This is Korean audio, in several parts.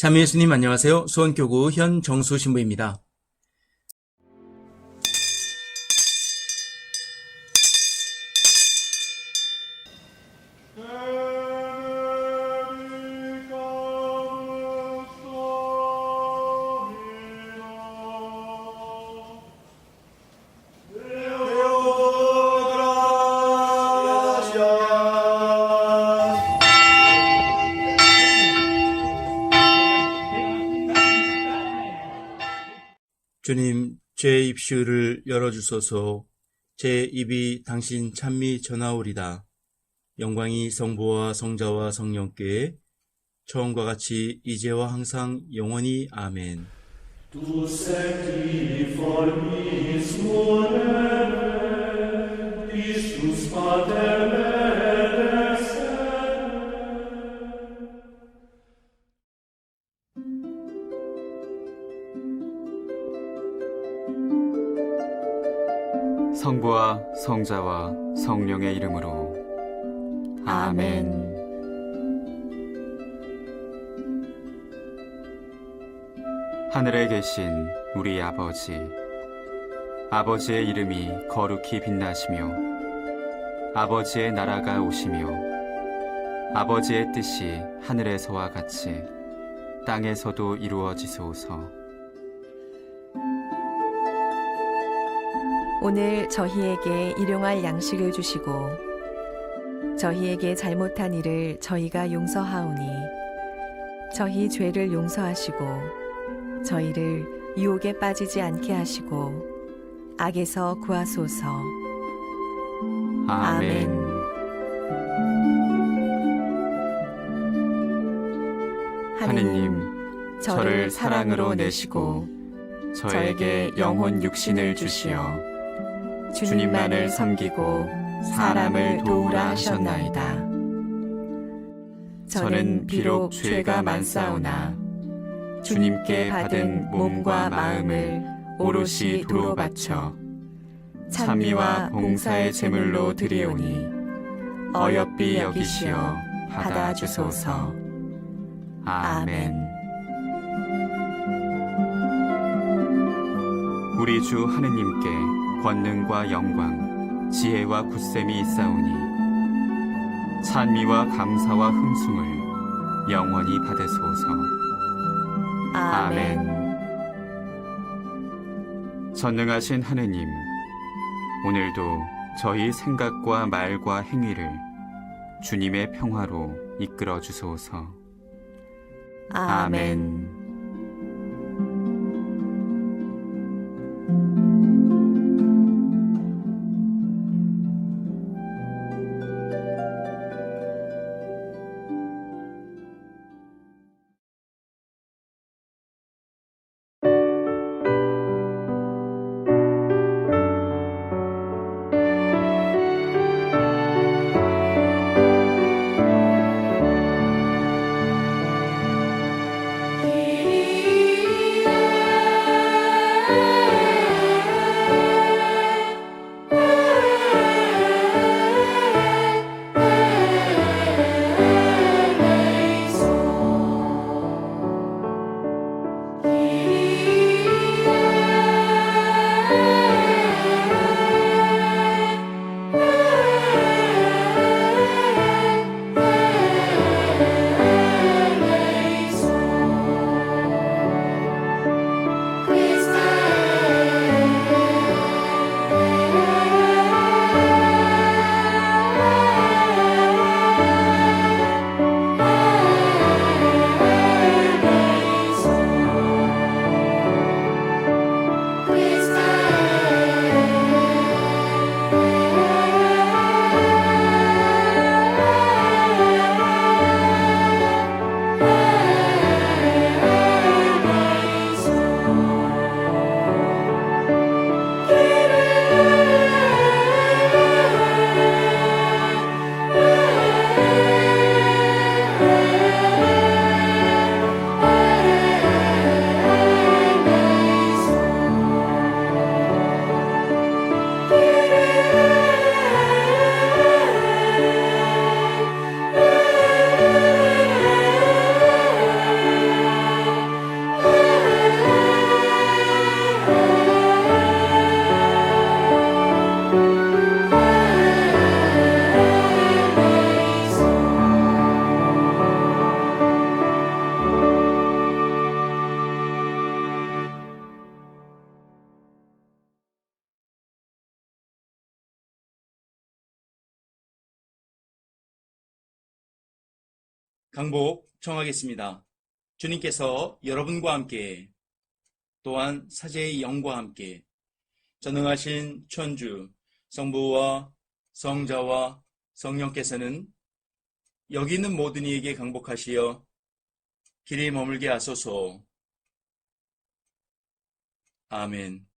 참여 예수님 안녕하세요. 수원교구 현 정수 신부입니다. 주님, 제 입술을 열어주소서 제 입이 당신 찬미 전하오리다. 영광이 성부와 성자와 성령께 처음과 같이 이제와 항상 영원히 아멘. 성부와 성자와 성령의 이름으로 아멘. 하늘에 계신 우리 아버지, 아버지의 이름이 거룩히 빛나시며, 아버지의 나라가 오시며, 아버지의 뜻이 하늘에서와 같이 땅에서도 이루어지소서. 오늘 저희에게 일용할 양식을 주시고 저희에게 잘못한 일을 저희가 용서하오니 저희 죄를 용서하시고 저희를 유혹에 빠지지 않게 하시고 악에서 구하소서 아멘. 하느님, 저를 사랑으로 내시고 저에게 영혼 육신을 주시어 주님만을 섬기고 사람을 도우라 하셨나이다. 저는 비록 죄가 많사오나 주님께 받은 몸과 마음을 오롯이 도로 바쳐 찬미와 봉사의 제물로 드리오니 어여삐 여기시어 받아 주소서. 아멘. 우리 주 하느님께 권능과 영광, 지혜와 굳셈이 있사오니 찬미와 감사와 흥숭을 영원히 받으소서. 아멘. 전능하신 하느님, 오늘도 저희 생각과 말과 행위를 주님의 평화로 이끌어 주소서. 아멘. 강복 청하겠습니다. 주님께서 여러분과 함께 또한 사제의 영과 함께 전능하신 천주 성부와 성자와 성령께서는 여기 있는 모든 이에게 강복하시어 길이 머물게 하소서. 아멘.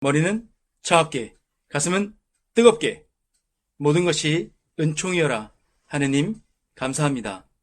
머리는 차갑게, 가슴은 뜨겁게, 모든 것이 은총이여라. 하느님, 감사합니다. 잘